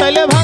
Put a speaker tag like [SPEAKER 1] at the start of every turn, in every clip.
[SPEAKER 1] कल भा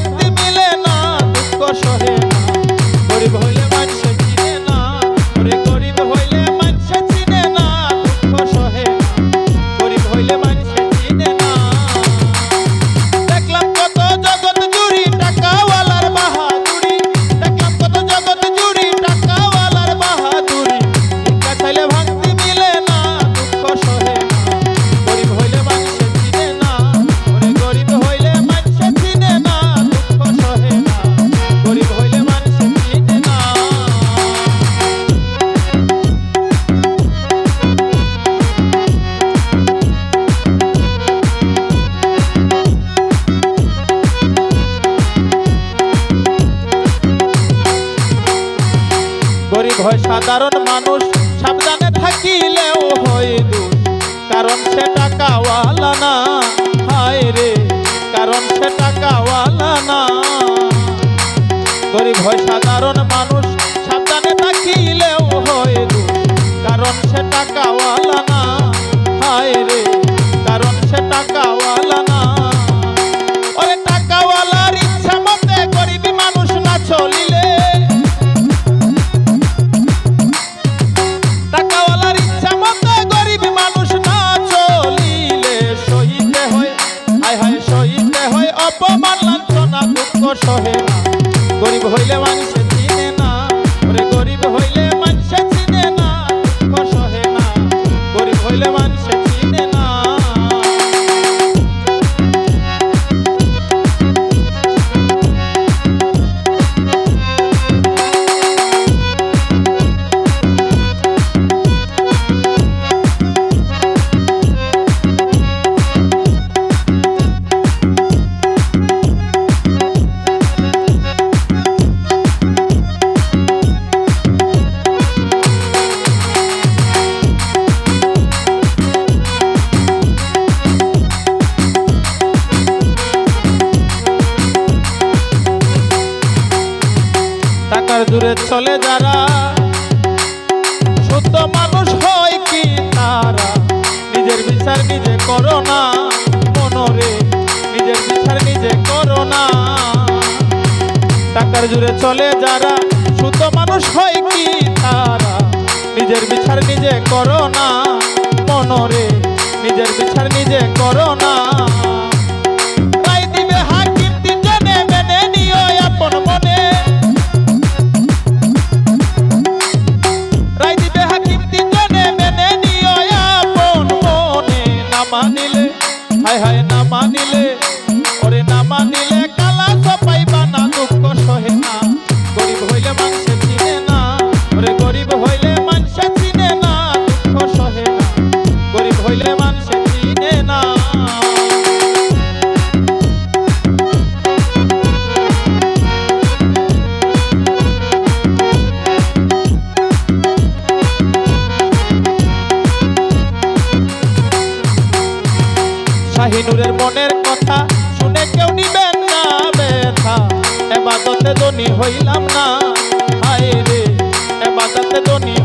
[SPEAKER 1] গরিব হয় সাধারণ মানুষ, সাবধানে থাকিলেও হয় দোষ। কারণ সে টাকাওয়ালা না, হায় রে। কারণ সে টাকাওয়ালা না। গরিব হয় সাধারণ মানুষ, সাবধানে থাকিলেও হয় দোষ। কারণ সে টাকাওয়ালা না সহে দুনিয়ার দূরে চলে যারা সত্য মানুষ হয় কি তারা? নিজের বিচার নিজে করো না মনরে নিজের বিচার নিজে করো না। টাকার জুড়ে চলে যারা, শুদ্ধ মানুষ হয় কি তারা? নিজের বিচার নিজে করো না মনরে নিজের বিচার দূরের মনের কথা শুনে কেউ নিবেন না ব্যথা। এবার এবাদতে ধনী হইলাম না। হায় রে এবার এবাদতে ধনী